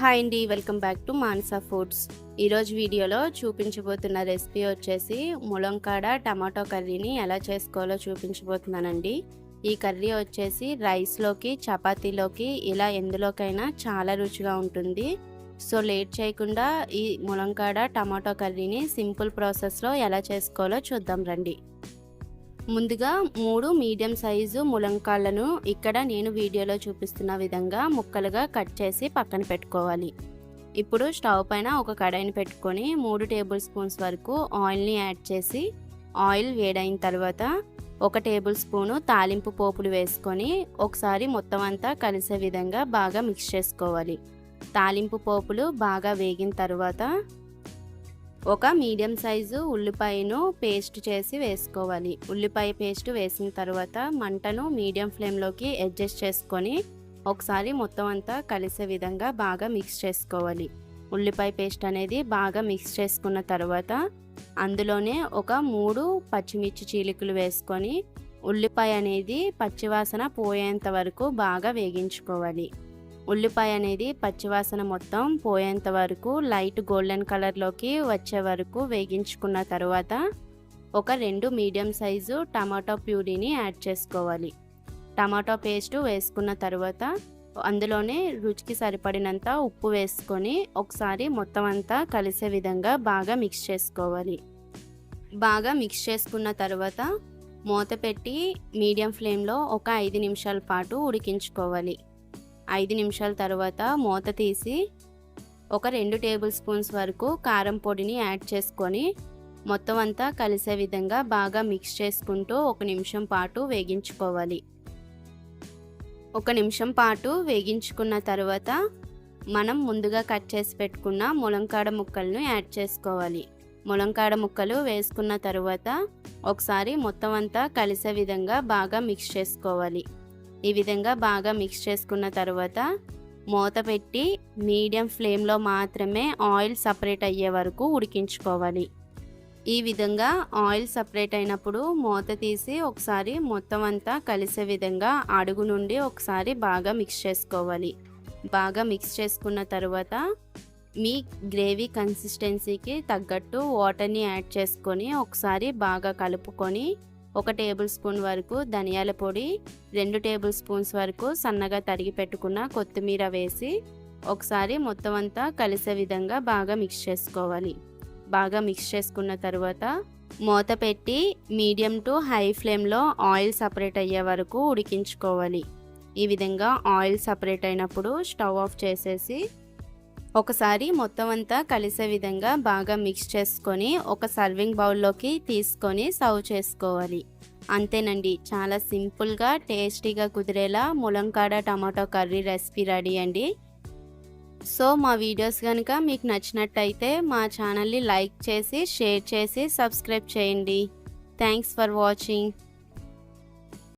Hi అండి welcome back to Mansa foods. ఈరోజు వీడియోలో చూపించబోతున్న రెసిపీ వచ్చేసి ములంకాడ టమాటో కర్రీని ఎలా చేసుకోవాలో చూపించబోతున్నానండి. ఈ కర్రీ వచ్చేసి రైస్లోకి చపాతీలోకి ఇలా ఎందులోకైనా చాలా రుచిగా ఉంటుంది. సో లేట్ చేయకుండా ఈ ములంకాడ టమాటో కర్రీని సింపుల్ ప్రాసెస్లో ఎలా చేసుకోవాలో చూద్దాం రండి. ముందుగా మూడు మీడియం సైజు ములంకాళ్ళను ఇక్కడ నేను వీడియోలో చూపిస్తున్న విధంగా ముక్కలుగా కట్ చేసి పక్కన పెట్టుకోవాలి. ఇప్పుడు స్టవ్ పైన ఒక కడాయిని పెట్టుకొని మూడు టేబుల్ స్పూన్స్ వరకు ఆయిల్ని యాడ్ చేసి ఆయిల్ వేడైన తర్వాత ఒక టేబుల్ స్పూను తాలింపు పోపులు వేసుకొని ఒకసారి మొత్తం అంతా కలిసే విధంగా బాగా మిక్స్ చేసుకోవాలి. తాలింపు పోపులు బాగా వేగిన తర్వాత ఒక మీడియం సైజు ఉల్లిపాయను పేస్ట్ చేసి వేసుకోవాలి. ఉల్లిపాయ పేస్ట్ వేసిన తర్వాత మంటను మీడియం ఫ్లేమ్లోకి అడ్జస్ట్ చేసుకొని ఒకసారి మొత్తం అంతా కలిసే విధంగా బాగా మిక్స్ చేసుకోవాలి. ఉల్లిపాయ పేస్ట్ అనేది బాగా మిక్స్ చేసుకున్న తర్వాత అందులోనే ఒక మూడు పచ్చిమిర్చి చీలికలు వేసుకొని ఉల్లిపాయ అనేది పచ్చివాసన పోయేంత వరకు బాగా వేగించుకోవాలి. ఉల్లిపాయ అనేది పచ్చివాసన మొత్తం పోయేంత వరకు లైట్ గోల్డెన్ కలర్లోకి వచ్చే వరకు వేగించుకున్న తర్వాత ఒక రెండు మీడియం సైజు టమాటో ప్యూరీని యాడ్ చేసుకోవాలి. టమాటో పేస్ట్ వేసుకున్న తర్వాత అందులోనే రుచికి సరిపడినంత ఉప్పు వేసుకొని ఒకసారి మొత్తం అంతా కలిసే విధంగా బాగా మిక్స్ చేసుకోవాలి. బాగా మిక్స్ చేసుకున్న తర్వాత మూత పెట్టి మీడియం ఫ్లేమ్లో ఒక ఐదు నిమిషాల పాటు ఉడికించుకోవాలి. ఐదు నిమిషాల తర్వాత మూత తీసి ఒక రెండు టేబుల్ స్పూన్స్ వరకు కారం పొడిని యాడ్ చేసుకొని మొత్తం అంతా కలిసే విధంగా బాగా మిక్స్ చేసుకుంటూ ఒక నిమిషం పాటు వేగించుకోవాలి. ఒక నిమిషం పాటు వేగించుకున్న తర్వాత మనం ముందుగా కట్ చేసి పెట్టుకున్న ములంకాడ ముక్కలను యాడ్ చేసుకోవాలి. ములంకాడ ముక్కలు వేసుకున్న తర్వాత ఒకసారి మొత్తం అంతా కలిసే విధంగా బాగా మిక్స్ చేసుకోవాలి. ఈ విధంగా బాగా మిక్స్ చేసుకున్న తర్వాత మూత పెట్టి మీడియం ఫ్లేమ్లో మాత్రమే ఆయిల్ సపరేట్ అయ్యే వరకు ఉడికించుకోవాలి. ఈ విధంగా ఆయిల్ సపరేట్ అయినప్పుడు మూత తీసి ఒకసారి మొత్తం అంతా కలిసే విధంగా అడుగు నుండి ఒకసారి బాగా మిక్స్ చేసుకోవాలి. బాగా మిక్స్ చేసుకున్న తర్వాత మీ గ్రేవీ కన్సిస్టెన్సీకి తగ్గట్టు వాటర్ని యాడ్ చేసుకొని ఒకసారి బాగా కలుపుకొని ఒక టేబుల్ స్పూన్ వరకు ధనియాల పొడి రెండు టేబుల్ స్పూన్స్ వరకు సన్నగా తరిగి పెట్టుకున్న కొత్తిమీర వేసి ఒకసారి మొత్తం అంతా కలిసే విధంగా బాగా మిక్స్ చేసుకోవాలి. బాగా మిక్స్ చేసుకున్న తర్వాత మూత పెట్టి మీడియం టు హై ఫ్లేమ్లో ఆయిల్ సపరేట్ అయ్యే వరకు ఉడికించుకోవాలి. ఈ విధంగా ఆయిల్ సపరేట్ అయినప్పుడు స్టవ్ ఆఫ్ చేసేసి ఒకసారి మొత్తం అంతా కలిసే విధంగా బాగా మిక్స్ చేసుకొని ఒక సర్వింగ్ బౌల్లోకి తీసుకొని సర్వ్ చేసుకోవాలి. అంతేనండి. చాలా సింపుల్గా టేస్టీగా కుదిరేలా ములంకాడ టమాటో కర్రీ రెసిపీ రెడీ అండి. సో మా వీడియోస్ కనుక మీకు నచ్చినట్టయితే మా ఛానల్ని లైక్ చేసి షేర్ చేసి సబ్స్క్రైబ్ చేయండి. Thanks for watching